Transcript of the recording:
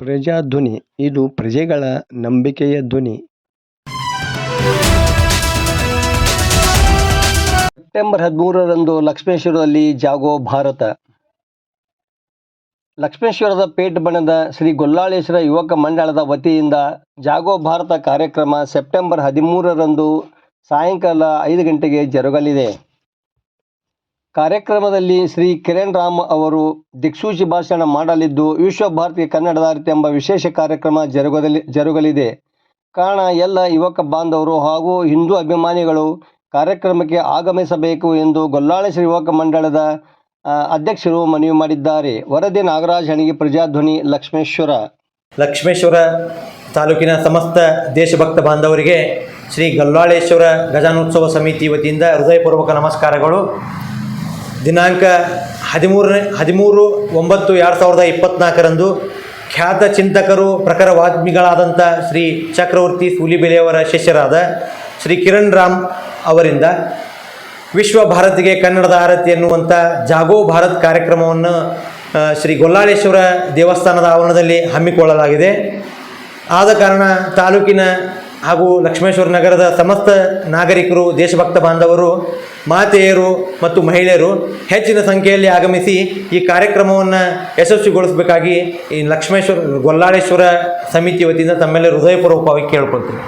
ಪ್ರಜಾಧ್ವನಿ, ಇದು ಪ್ರಜೆಗಳ ನಂಬಿಕೆಯ ಧ್ವನಿ. ಸೆಪ್ಟೆಂಬರ್ ಹದಿಮೂರರಂದು ಲಕ್ಷ್ಮೇಶ್ವರದಲ್ಲಿ ಜಾಗೋ ಭಾರತ. ಲಕ್ಷ್ಮೇಶ್ವರದ ಪೇಟ್ ಬಣದ ಶ್ರೀ ಗೊಲ್ಲಾಳೇಶ್ವರ ಯುವಕ ಮಂಡಳದ ವತಿಯಿಂದ ಜಾಗೋ ಭಾರತ ಕಾರ್ಯಕ್ರಮ ಸೆಪ್ಟೆಂಬರ್ ಹದಿಮೂರರಂದು ಸಾಯಂಕಾಲ ಐದು ಗಂಟೆಗೆ ಜರುಗಲಿದೆ. ಕಾರ್ಯಕ್ರಮದಲ್ಲಿ ಶ್ರೀ ಕಿರಣ್ ರಾಮ್ ಅವರು ದಿಕ್ಸೂಚಿ ಭಾಷಣ ಮಾಡಲಿದ್ದು, ವಿಶ್ವ ಭಾರತಿ ಕನ್ನಡದಾರಿತಿ ಎಂಬ ವಿಶೇಷ ಕಾರ್ಯಕ್ರಮ ಜರುಗಲಿ ಜರುಗಲಿದೆ. ಕಾರಣ, ಎಲ್ಲ ಯುವಕ ಬಾಂಧವರು ಹಾಗೂ ಹಿಂದೂ ಅಭಿಮಾನಿಗಳು ಕಾರ್ಯಕ್ರಮಕ್ಕೆ ಆಗಮಿಸಬೇಕು ಎಂದು ಗೊಲ್ಲಾಳೇಶ್ವರ ಯುವಕ ಮಂಡಳದ ಅಧ್ಯಕ್ಷರು ಮನವಿ ಮಾಡಿದ್ದಾರೆ. ವರದಿ ನಾಗರಾಜ್, ಹಣಿಗೆ ಪ್ರಜಾಧ್ವನಿ, ಲಕ್ಷ್ಮೇಶ್ವರ. ಲಕ್ಷ್ಮೇಶ್ವರ ತಾಲೂಕಿನ ಸಮಸ್ತ ದೇಶಭಕ್ತ ಬಾಂಧವರಿಗೆ ಶ್ರೀ ಗಲ್ಲಾಳೇಶ್ವರ ಗಜಾನೋತ್ಸವ ಸಮಿತಿ ವತಿಯಿಂದ ಹೃದಯಪೂರ್ವಕ ನಮಸ್ಕಾರಗಳು. ದಿನಾಂಕ ಹದಿಮೂರನೇ, ಹದಿಮೂರು, ಒಂಬತ್ತು, ಎರಡು ಸಾವಿರದ ಇಪ್ಪತ್ತ್ನಾಲ್ಕರಂದು ಖ್ಯಾತ ಚಿಂತಕರು ಪ್ರಖರ ವಾಗ್ಮಿಗಳಾದಂಥ ಶ್ರೀ ಚಕ್ರವರ್ತಿ ಸೂಲಿಬೆಲೆಯವರ ಶಿಷ್ಯರಾದ ಶ್ರೀ ಕಿರಣ್ ರಾಮ್ ಅವರಿಂದ ವಿಶ್ವ ಭಾರತಿಗೆ ಕನ್ನಡದ ಆರತಿ ಎನ್ನುವಂಥ ಜಾಗೋ ಭಾರತ್ ಕಾರ್ಯಕ್ರಮವನ್ನು ಶ್ರೀ ಗೊಲ್ಲಾಳೇಶ್ವರ ದೇವಸ್ಥಾನದ ಆವರಣದಲ್ಲಿ ಹಮ್ಮಿಕೊಳ್ಳಲಾಗಿದೆ. ಆದ ಕಾರಣ ತಾಲೂಕಿನ ಹಾಗೂ ಲಕ್ಷ್ಮೇಶ್ವರ ನಗರದ ಸಮಸ್ತ ನಾಗರಿಕರು, ದೇಶಭಕ್ತ ಬಾಂಧವರು, ಮಾತೆಯರು ಮತ್ತು ಮಹಿಳೆಯರು ಹೆಚ್ಚಿನ ಸಂಖ್ಯೆಯಲ್ಲಿ ಆಗಮಿಸಿ ಈ ಕಾರ್ಯಕ್ರಮವನ್ನು ಯಶಸ್ವಿಗೊಳಿಸಬೇಕಾಗಿ ಈ ಲಕ್ಷ್ಮೇಶ್ವರ, ಗೊಲ್ಲಾಳೇಶ್ವರ ಸಮಿತಿ ವತಿಯಿಂದ ತಮ್ಮೆಲ್ಲ ಹೃದಯಪೂರ್ವಕವಾಗಿ ಕೇಳ್ಕೊಳ್ತೀನಿ.